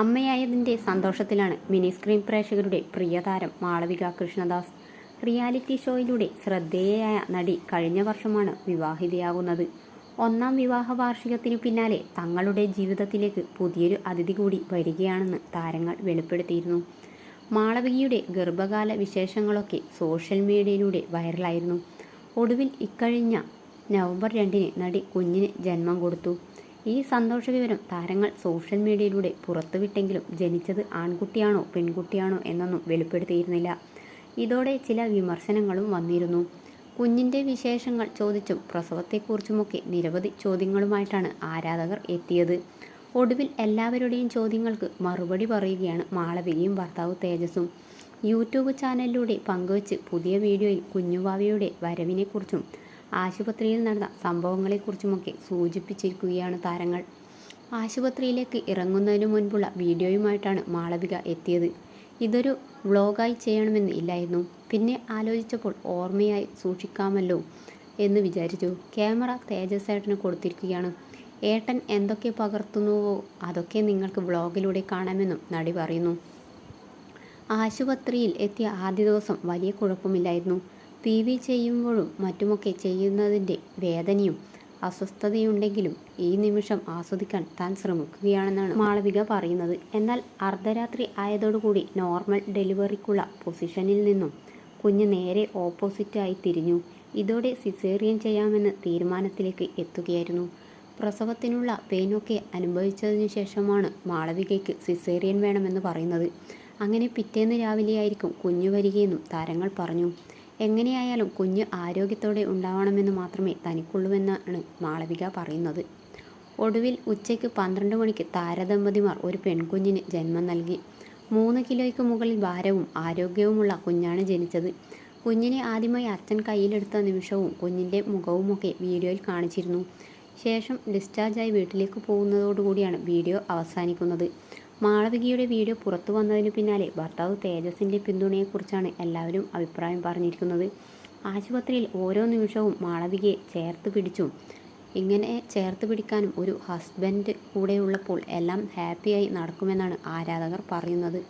അമ്മയായതിന്റെ സന്തോഷത്തിലാണ് mini screen പ്രേക്ഷകരുടെ പ്രിയതാരം മാളവിക കൃഷ്ണദാസ്. റിയാലിറ്റി ഷോയിലൂടെ ശ്രദ്ധേയയായ നടി കഴിഞ്ഞ വർഷമാണ് വിവാഹിതയാകുന്നത്. ഒന്നാം വിവാഹ വാർഷികത്തിനു പിന്നാലെ തങ്ങളുടെ ജീവിതത്തിലേക്ക് പുതിയൊരു അതിഥി കൂടി വരികയാണെന്ന് താരങ്ങൾ വെളിപ്പെടുത്തിയിരുന്നു. മാളവികയുടെ ഗർഭകാല വിശേഷങ്ങളൊക്കെ സോഷ്യൽ മീഡിയയിലൂടെ വൈറലായിരുന്നു. ഒടുവിൽ ഇക്കഴിഞ്ഞ നവംബർ രണ്ടിന് നടി കുഞ്ഞിന് ജന്മം കൊടുത്തു. ഈ സന്തോഷ വിവരം താരങ്ങൾ സോഷ്യൽ മീഡിയയിലൂടെ പുറത്തുവിട്ടെങ്കിലും ജനിച്ചത് ആൺകുട്ടിയാണോ പെൺകുട്ടിയാണോ എന്നൊന്നും വെളിപ്പെടുത്തിയിരുന്നില്ല. ഇതോടെ ചില വിമർശനങ്ങളും വന്നിരുന്നു. കുഞ്ഞിന്റെ വിശേഷങ്ങൾ ചോദിച്ചും പ്രസവത്തെക്കുറിച്ചുമൊക്കെ നിരവധി ചോദ്യങ്ങളുമായിട്ടാണ് ആരാധകർ എത്തിയത്. ഒടുവിൽ എല്ലാവരുടെയും ചോദ്യങ്ങൾക്ക് മറുപടി പറയുകയാണ് മാളവികയും ഭർത്താവ് തേജസും യൂട്യൂബ് ചാനലിലൂടെ പങ്കുവച്ച് പുതിയ വീഡിയോയിൽ കുഞ്ഞുവാവിയുടെ വരവിനെക്കുറിച്ചും ആശുപത്രിയിൽ നടന്ന സംഭവങ്ങളെക്കുറിച്ചുമൊക്കെ സൂചിപ്പിച്ചിരിക്കുകയാണ് താരങ്ങൾ. ആശുപത്രിയിലേക്ക് ഇറങ്ങുന്നതിനു മുൻപുള്ള വീഡിയോയുമായിട്ടാണ് മാളവിക എത്തിയത്. ഇതൊരു വ്ളോഗായി ചെയ്യണമെന്ന് ഇല്ലായിരുന്നു. പിന്നെ ആലോചിച്ചപ്പോൾ ഓർമ്മയായി സൂക്ഷിക്കാമല്ലോ എന്ന് വിചാരിച്ചു. ക്യാമറ തേജസ് ഏട്ടന് കൊടുത്തിരിക്കുകയാണ്. ഏട്ടൻ എന്തൊക്കെ പകർത്തുന്നുവോ അതൊക്കെ നിങ്ങൾക്ക് വ്ളോഗിലൂടെ കാണാമെന്നും നടി പറയുന്നു. ആശുപത്രിയിൽ എത്തിയ ആദ്യ ദിവസം വലിയ കുഴപ്പമില്ലായിരുന്നു. പി വി ചെയ്യുമ്പോഴും മറ്റുമൊക്കെ ചെയ്യുന്നതിന്റെ വേദനയും അസ്വസ്ഥതയുണ്ടെങ്കിലും ഈ നിമിഷം ആസ്വദിക്കാൻ താൻ ശ്രമിക്കുകയാണെന്നാണ് മാളവിക പറയുന്നത്. എന്നാൽ അർദ്ധരാത്രി ആയതോടുകൂടി നോർമൽ ഡെലിവറിക്കുള്ള പൊസിഷനിൽ നിന്നും കുഞ്ഞ് നേരെ ഓപ്പോസിറ്റായി തിരിഞ്ഞു. ഇതോടെ സിസേറിയൻ ചെയ്യാമെന്ന് തീരുമാനത്തിലേക്ക് എത്തുകയായിരുന്നു. പ്രസവത്തിനുള്ള പെയിനൊക്കെ അനുഭവിച്ചതിനു ശേഷമാണ് മാളവികയ്ക്ക് സിസേറിയൻ വേണമെന്ന് പറയുന്നത്. അങ്ങനെ പിറ്റേന്ന് രാവിലെയായിരിക്കും കുഞ്ഞു വരികയെന്നും താരങ്ങൾ പറഞ്ഞു. എങ്ങനെയായാലും കുഞ്ഞ് ആരോഗ്യത്തോടെ ഉണ്ടാവണമെന്ന് മാത്രമേ തനിക്കുള്ളൂവെന്നാണ് മാളവിക പറയുന്നത്. ഒടുവിൽ ഉച്ചയ്ക്ക് പന്ത്രണ്ട് മണിക്ക് താരദമ്പതിമാർ ഒരു പെൺകുഞ്ഞിന് ജന്മം നൽകി. മൂന്ന് കിലോയ്ക്ക് മുകളിൽ ഭാരവും ആരോഗ്യവുമുള്ള കുഞ്ഞാണ് ജനിച്ചത്. കുഞ്ഞിനെ ആദ്യമായി അച്ഛൻ കയ്യിലെടുത്ത നിമിഷവും കുഞ്ഞിന്റെ മുഖവുമൊക്കെ വീഡിയോയിൽ കാണിച്ചിരുന്നു. ശേഷം ഡിസ്ചാർജായി വീട്ടിലേക്ക് പോകുന്നതോടുകൂടിയാണ് വീഡിയോ അവസാനിക്കുന്നത്. മാളവികയുടെ വീഡിയോ പുറത്തു വന്നതിന് പിന്നാലെ ഭർത്താവ് തേജസിന്റെ പിന്തുണയെക്കുറിച്ചാണ് എല്ലാവരും അഭിപ്രായം പറഞ്ഞിരിക്കുന്നത്. ആശുപത്രിയിൽ ഓരോ നിമിഷവും മാളവികയെ ചേർത്ത് പിടിച്ചും ഇങ്ങനെ ചേർത്ത് പിടിക്കാനും ഒരു ഹസ്ബൻഡ് കൂടെയുള്ളപ്പോൾ എല്ലാം ഹാപ്പിയായി നടക്കുമെന്നാണ് ആരാധകർ പറയുന്നത്.